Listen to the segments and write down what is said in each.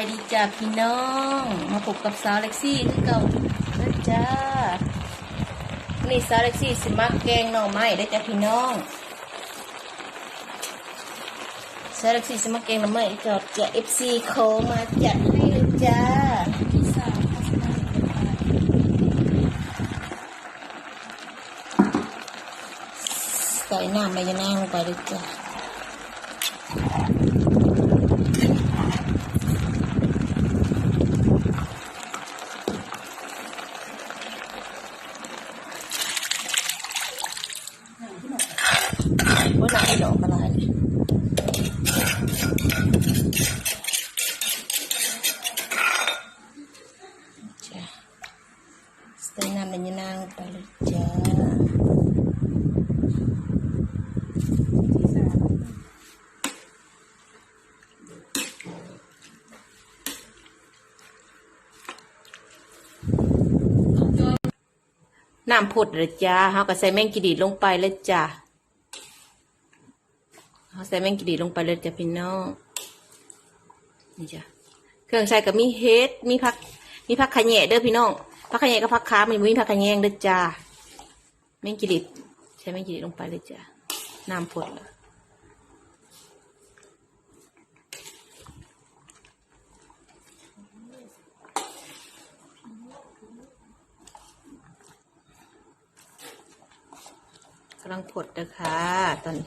ายดีจ้าพี่น้อง มาพบกับสาวเล็กซี่ที่เก่านะจ้านี่สาวเล็กซี่สิมาแกงหน่อไม้ได้จ้าพี่น้องสาวเล็กซี่สิมาแกงหน่อไม้จอดจะเอฟซีโคมาจัดให้เลยจ้าพี่สาวใส่น้ำใบยะนางลงไปเลยจ้าหนังดอกอะไรเนี่ยจ้ะ ใส่น้ำในยะนางไปเลยจ้าน้ำผุดเลยจ้าเขาก็ใส่แมงกิดีลงไปเลยจ้าเอาใส่แมงกิดีลงไปเลยจ้ะพี่น้องนี่จ้ะเครื่องใส่ก็มีเฮดมีผัก มีผักขะแหน่เด้อพี่น้อง ผักขะแหน่กับผักค้ามันมีผักขะแหน่เด้อจ้าแมงกิดีใส่แมงกิดีลงไปเลยจ้ะน้ำพดละกำลังพดเด้อค่ะตอนนี้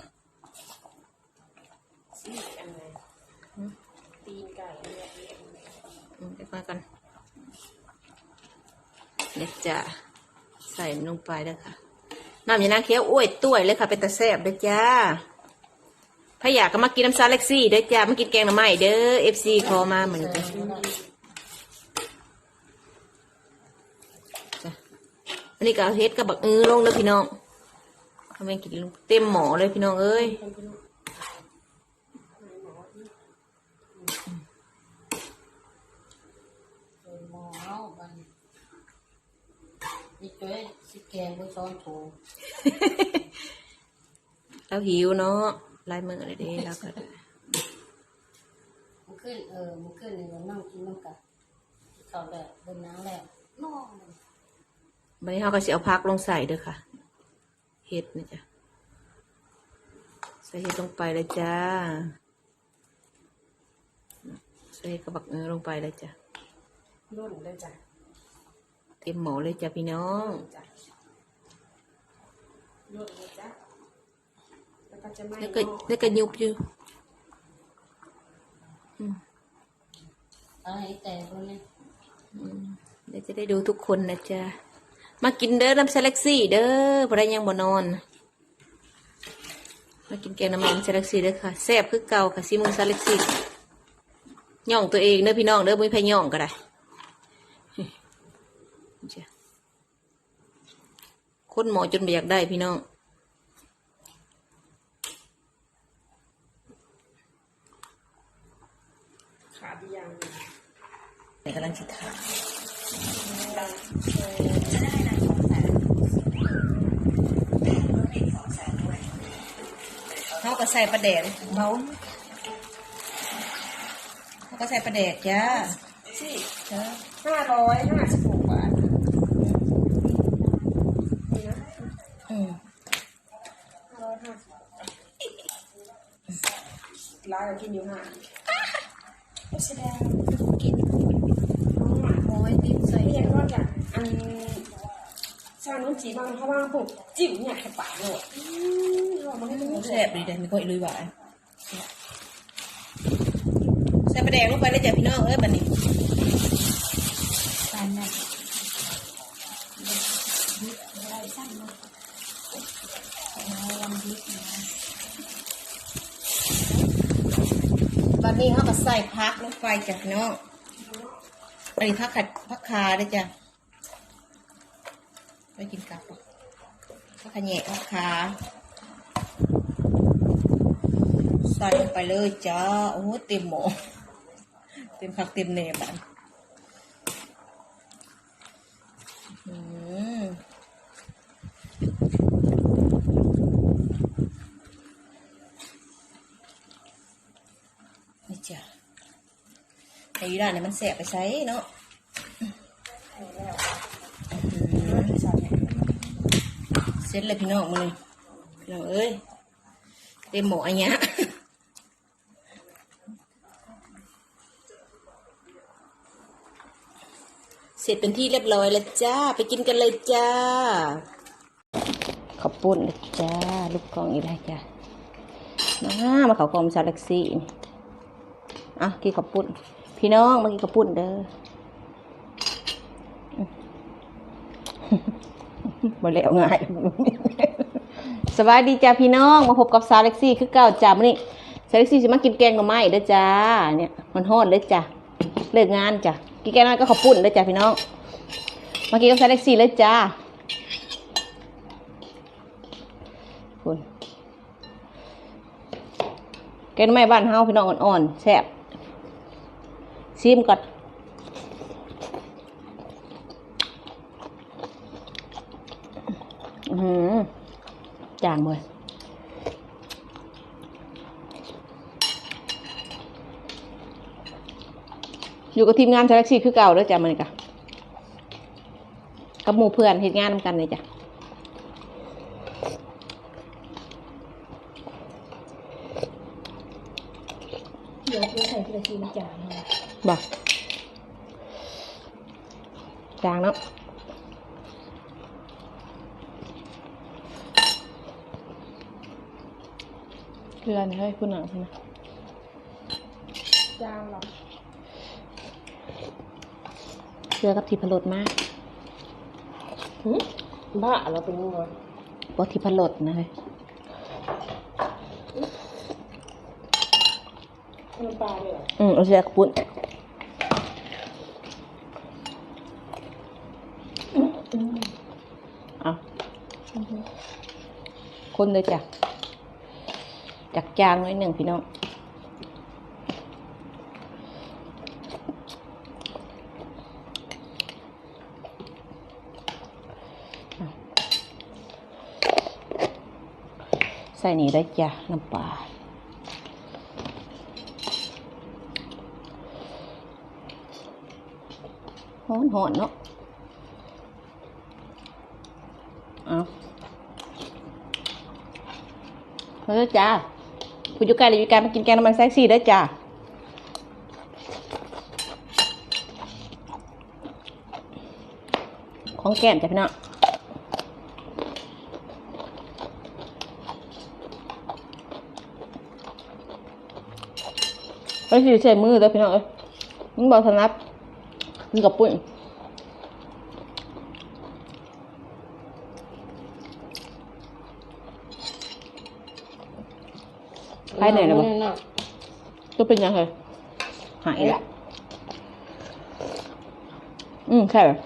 อืมเดี๋ยวมากันเดี๋ยว จะใส่ลงไปเด้อค่ะน้ำยานางเคี้ยวอ้วยต้วยเลยค่ะ เป็นตะแซ่บเด้อจ้าถ้าอยากก็มากินน้ำซาเล็กซี่เด้อจ้ามากินแกงหน่อไม้เด้อเอฟซีคอมาเหมือนกันอันนี้ก็เอาเฮ็ดกับบักอือลงเด้อพี่น้องทำเองกินเต็มหมอเลยพี่น้องเอ้ย หมอเอาบัน นี่จ้อยสิแกงบนซ้อนโถแล้วหิวเนาะลายมือเลยเด้แล้วก็มันขึ้นเออมันขึ้นในวันนั่งกินน้ำกันเขาแบบบนน้ำแล้วนอกมันวันนี้เขาก็สิเอาพักลงใส่เด้อค่ะ เห็ดนะจ๊ะใส่เห็ดลงไปเลยจ้า ใส่เห็ดกระบักเออลงไปเลยจ้ะรุ่นเลยจ้ะ เต็มหมอเลยจ้ะพี่น้องจ้ะรุ่นเลยจ้ะแล้วก็จะไม่แล้วก็แล้วก็ยุบอยู่เอาให้แต่คนนี้อืมเดี๋ยวจะได้ดูทุกคนนะจ๊ะ มากินเด้อน้ำเซเล็กซี่เด้อพระยังบ่นอน มากินแกงน้ำมันเซเล็กซี่เด้อค่ะแซ่บคือเก่าค่ะซีมือเซเล็กซี่ย่องตัวเองเด้อพี่น้องเด้อไม่พย่องก็ได้จ้ะ คนหมอจนไม่อยากได้พี่น้องขาดยังในกำลังจิตถามเขาก็ใส่ประเดกเบาเขาก็ใส่ประเดกจ้าสี่จ้าห้าร้อยห้าสิบหกบาทนี่นะ อืม ห้าร้อยห้าสิบ ร้านเรากินอยู่ห้าแสดงกินหมาน้อยติดใส่เรียกว่าอย่างอันชาโนจีบางเขาบางผมจิ๋วเนี่ยแค่ปากเลยอืมเราไม่ได้เป็นแซ่บดีเด้มีคนอีลุยหวานใส่ประเดกลงไปเลยจ้ะพี่น้องเอ้ยบัดนี้ การนั่น บัด นี้เขาก็ใส่พักลงไปจากน้องอันนี้พักขัดพักคาด้วยจ้ะไปกินกับพักขะแหนพักคาใส่ลงไปเลยจ้าโอ้โหเต็มหมอเต็มผักเต็มเนบัน นี่จ้ะให้อยู่ด้านเนี่ยมันแสบไปใช้เนาะเสร็จเลยพี่น้องมาเลยพี่น้องเอ้ยเต็มหมออันเนี้ยเสร็จเป็นที่เรียบร้อยแล้วจ้า ไปกินกันเลยจ้า ขอบปุ่นเลยจ้า ลูกกองอีกแล้วจ้ามามาเขากองซาเล็กซี่อะกินขอบปุ่น พี่น้องมากินขอบปุ่นเด้อมาแล้วง่ายสวัสดีจ้าพี่น้องมาพบกับซาเล็กซี่คือเก่าจ้ามื้อนี้ซาเล็กซี่จะมากินแกงหน่อไม้เด้อจ้าเนี่ยมันฮอดเลยจ้าเลิกงานจ้ะกินแกงหน่อไม้ก็ขอบปุ่นเด้อจ้าพี่น้องมากินกับซาเล็กซี่เลยจ้าคุณแกงหน่อไม้บ้านเฮาพี่น้องอ่อนๆแซ่บ ซิมก่อนอือหือจางเลยอยู่กับทีมงานชาแล็กซี่คือเก่าแล้วยจ้ะมันกะกับหมู่เพื่อนเห็นงานนำกันเลยจ้ะเดี๋ยวเราใส่ทีละทีละจาน บอกจางเนาะเรือนี่ให้คุณหนังนะจานหรอเรือกับทีพรดมากบ้าเราเป็นงูบอทีพรดนะเฮ้ย น้ำปลาเลยเหรออืมเอาเสือกระปุ่นเอาคนเลยจ้ะจักจางหน่อยหนึ่งพี่น้องใส่นี่ได้จ้ะน้ำปลา หอนหอนเนาะเอาเอาเลยจ้าคุณอยู่ไกลหรืออยู่ไกลมากินแกงน้ำมันแซ็กซี่ได้จ้าของแก้มจ้ะพี่น้องไปสิใส่มือเด้อพี่น้องเอ้ยมึงบอกถนัด มึงกับปุ้นไปไหนแล้วบ่ก็เป็นยังไงหายละอืมใช่แบบ